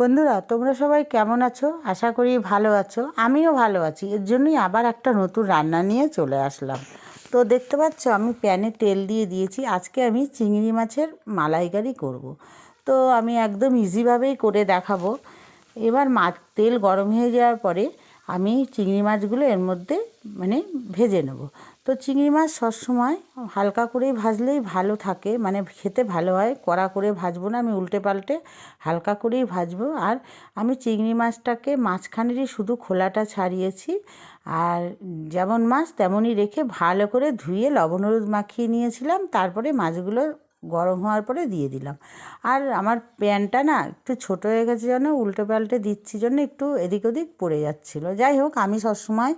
বন্ধুরা, তোমরা সবাই কেমন আছো? আশা করি ভালো আছো। আমিও ভালো আছি। এর জন্যই আবার একটা নতুন রান্না নিয়ে চলে আসলাম। তো দেখতে পাচ্ছ, আমি প্যানে তেল দিয়ে দিয়েছি। আজকে আমি চিংড়ি মাছের মালাইকারি করব। তো আমি একদম ইজিভাবেই করে দেখাবো। এবার মা, তেল গরম হয়ে যাওয়ার পরে আমি চিংড়ি মাছগুলো এর মধ্যে মানে ভেজে নেব। তো চিংড়ি মাছ সবসময় হালকা করেই ভাজলেই ভালো থাকে। মানে খেতে ভালো হয়, কড়া করে ভাজবো না, আমি উল্টে পাল্টে হালকা করেই ভাজবো। আর আমি চিংড়ি মাছটাকে মাঝখানেরই শুধু খোলাটা ছাড়িয়েছি। আর যেমন মাছ তেমনই রেখে ভালো করে ধুয়ে লবণ হলুদ মাখিয়ে নিয়েছিলাম। তারপরে মাছগুলো গরম হওয়ার পরে দিয়ে দিলাম। আর আমার প্যানটা না একটু ছোটো হয়ে গেছে জন্য উল্টে পাল্টে দিচ্ছি জন্য একটু এদিক ওদিক পড়ে যাচ্ছিল। যাই হোক, আমি সবসময়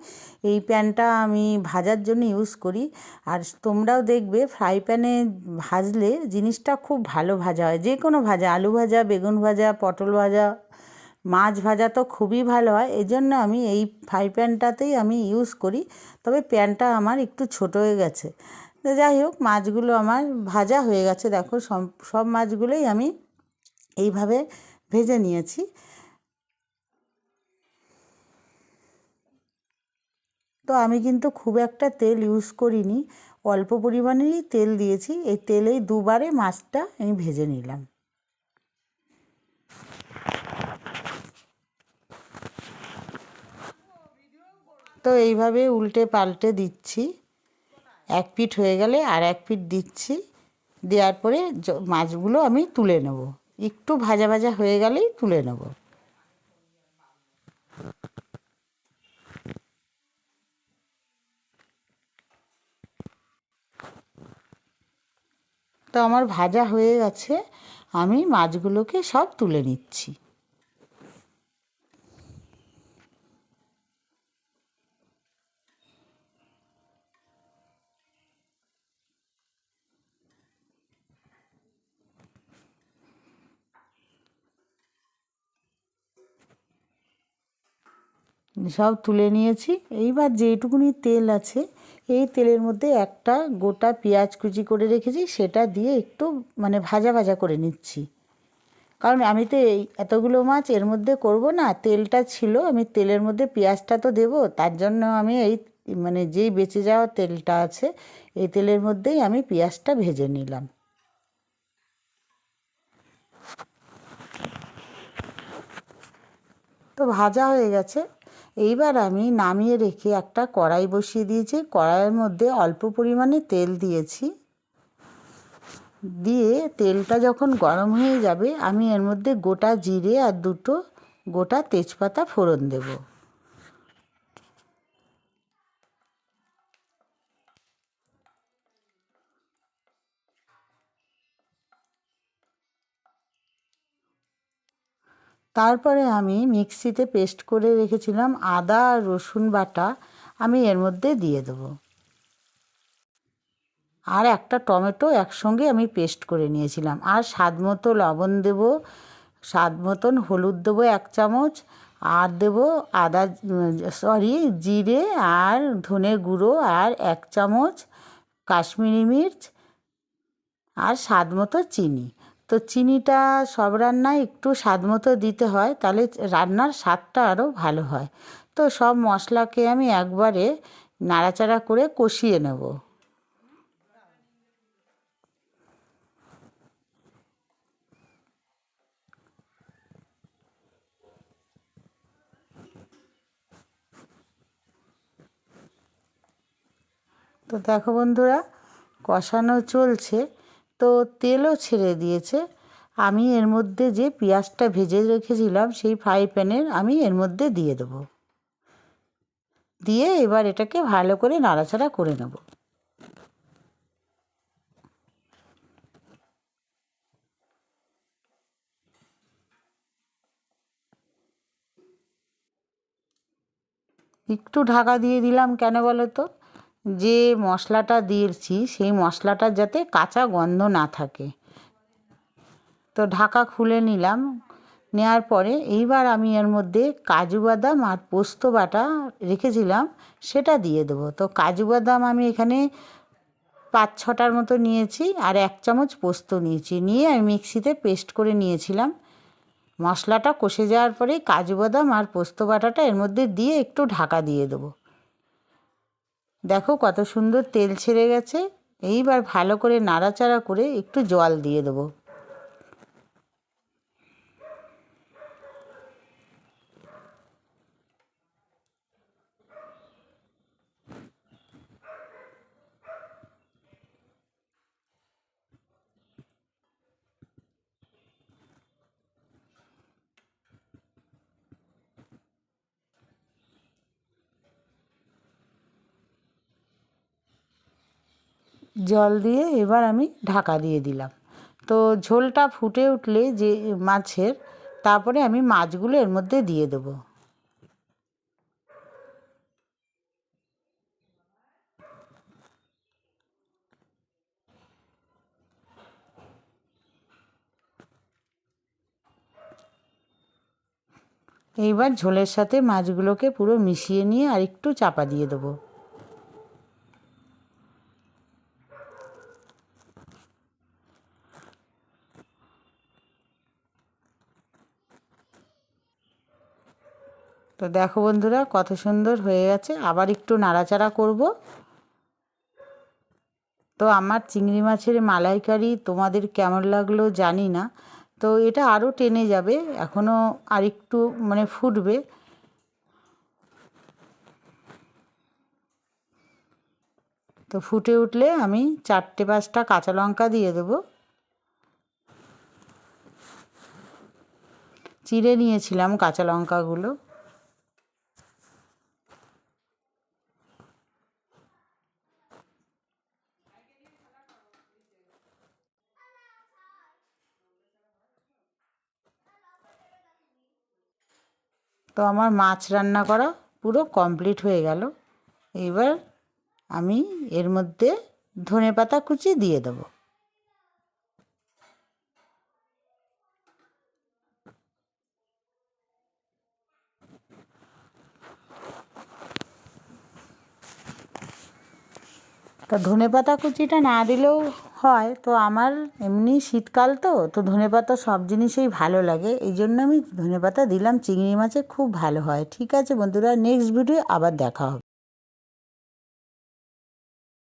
এই প্যানটা আমি ভাজার জন্য ইউজ করি। আর তোমরাও দেখবে ফ্রাই প্যানে ভাজলে জিনিসটা খুব ভালো ভাজা হয়। যে কোনো ভাজা, আলু ভাজা, বেগুন ভাজা, পটল ভাজা, মাছ ভাজা তো খুবই ভালো হয়। এই জন্য আমি এই ফ্রাই প্যানটাতেই আমি ইউজ করি। তবে প্যানটা আমার একটু ছোটো হয়ে গেছে। তো যাই হোক, মাছগুলো আমার ভাজা হয়ে গেছে। দেখো, সব সব মাছগুলোই আমি এইভাবে ভেজে নিয়েছি। তো আমি কিন্তু খুব একটা তেল ইউজ করিনি, অল্প পরিমাণেরই তেল দিয়েছি। এই তেলেই দুবারে মাছটা আমি ভেজে নিলাম। তো এইভাবে উল্টে পাল্টে দিচ্ছি। এক পিঠ হয়ে গেলে আর এক পিঠ দিচ্ছি, দেওয়ার পরে মাছগুলো আমি তুলে নেব। একটু ভাজা ভাজা হয়ে গেলেই তুলে নেব। তো আমার ভাজা হয়ে গেছে, আমি মাছগুলোকে সব তুলে নিচ্ছি। সব তুলে নিয়েছি। এইবার যেইটুকুনি তেল আছে, এই তেলের মধ্যে একটা গোটা পেঁয়াজ কুচি করে রেখেছি, সেটা দিয়ে একটু মানে ভাজা ভাজা করে নিচ্ছি। কারণ আমি তো এই এতগুলো মাছ এর মধ্যে করব না, তেলটা ছিল, আমি তেলের মধ্যে পেঁয়াজটা তো দেবো, তার জন্য আমি এই মানে যেই বেঁচে যাওয়া তেলটা আছে, এই তেলের মধ্যেই আমি পেঁয়াজটা ভেজে নিলাম। তো ভাজা হয়ে গেছে। এইবার আমি নামিয়ে রেখে একটা কড়াই বসিয়ে দিয়েছি। কড়াইয়ের মধ্যে অল্প পরিমাণে তেল দিয়েছি। দিয়ে তেলটা যখন গরম হয়ে যাবে, আমি এর মধ্যে গোটা জিরে আর দুটো গোটা তেজপাতা ফোড়ন দেবো। তারপরে আমি মিক্সিতে পেস্ট করে রেখেছিলাম আদা আর রসুন বাটা। আমি এর মধ্যে দিয়ে দেবো। আর একটা টমেটো একসঙ্গে আমি পেস্ট করে নিয়েছিলাম। আর স্বাদ মতো লবণ দেবো, স্বাদ মতন হলুদ দেবো এক চামচ, আর দেবো আদা, সরি, জিরে আর ধনে গুঁড়ো আর এক চামচ কাশ্মীরি মির্চ আর স্বাদ মতো চিনি। তো চিনিটা সব রান্নায় একটু স্বাদ মতো দিতে হয়, তাহলে রান্নার স্বাদটা আরও ভালো হয়। তো সব মশলাকে আমি একবারে নাড়াচাড়া করে কষিয়ে নেব। তো দেখো বন্ধুরা, কষানো চলছে। তো তেলও ছেড়ে দিয়েছে। আমি এর মধ্যে যে পেঁয়াজটা ভেজে রেখেছিলাম, সেই ফ্রাই প্যানের আমি এর মধ্যে দিয়ে দেবো। দিয়ে এবার এটাকে ভালো করে নাড়াচাড়া করে নেব। একটু ঢাকা দিয়ে দিলাম কেন বলো তো? যে মশলাটা দিয়েছি, সেই মশলাটার যাতে কাঁচা গন্ধ না থাকে। তো ঢাকা খুলে নিলাম। নেওয়ার পরে এইবার আমি এর মধ্যে কাজু বাদাম আর পোস্ত বাটা রেখেছিলাম, সেটা দিয়ে দেবো। তো কাজু বাদাম আমি এখানে পাঁচ ছটার মতো নিয়েছি আর এক চামচ পোস্ত নিয়েছি। নিয়ে আমি মিক্সিতে পেস্ট করে নিয়েছিলাম। মশলাটা কষে যাওয়ার পরে কাজু বাদাম আর পোস্ত বাটাটা এর মধ্যে দিয়ে একটু ঢাকা দিয়ে দেবো। দেখো কত সুন্দর তেল ছেড়ে গেছে। এইবার ভালো করে নাড়াচাড়া করে একটু জল দিয়ে দেবো। জল দিয়ে এবার আমি ঢাকা দিয়ে দিলাম। তো ঝোলটা ফুটে উঠলে যে মাছের, তারপরে আমি মাছগুলো এর মধ্যে দিয়ে দেবো। এইবার ঝোলের সাথে মাছগুলোকে পুরো মিশিয়ে নিয়ে আর একটু চাপা দিয়ে দেবো। তো দেখো বন্ধুরা, কত সুন্দর হয়ে গেছে। আবার একটু নাড়াচাড়া করব। তো আমার চিংড়ি মাছের মালাইকারি তোমাদের কেমন লাগল জানি না। তো এটা আরও টেনে যাবে এখনও আর একটু মানে ফুটবে। তো ফুটে উঠলে আমি চারটে পাঁচটা কাঁচা লঙ্কা দিয়ে দেবো। চিড়ে নিয়েছিলাম কাঁচা লঙ্কাগুলো। তো আমার মাছ রান্না করা পুরো কমপ্লিট হয়ে গেল। এবার আমি এর মধ্যে ধনে পাতা কুচি দিয়ে দেবো। তা ধনে পাতা কুচিটা না দিলেও হয়, তো আমার এমনি শীতকাল তো তো ধনে পাতা সব জিনিসেই ভালো লাগে। এই জন্য আমি ধনে পাতা দিলাম, চিংড়ি মাছে খুব ভালো হয়। ঠিক আছে বন্ধুরা নেক্সট ভিডিও আবার দেখা হবে।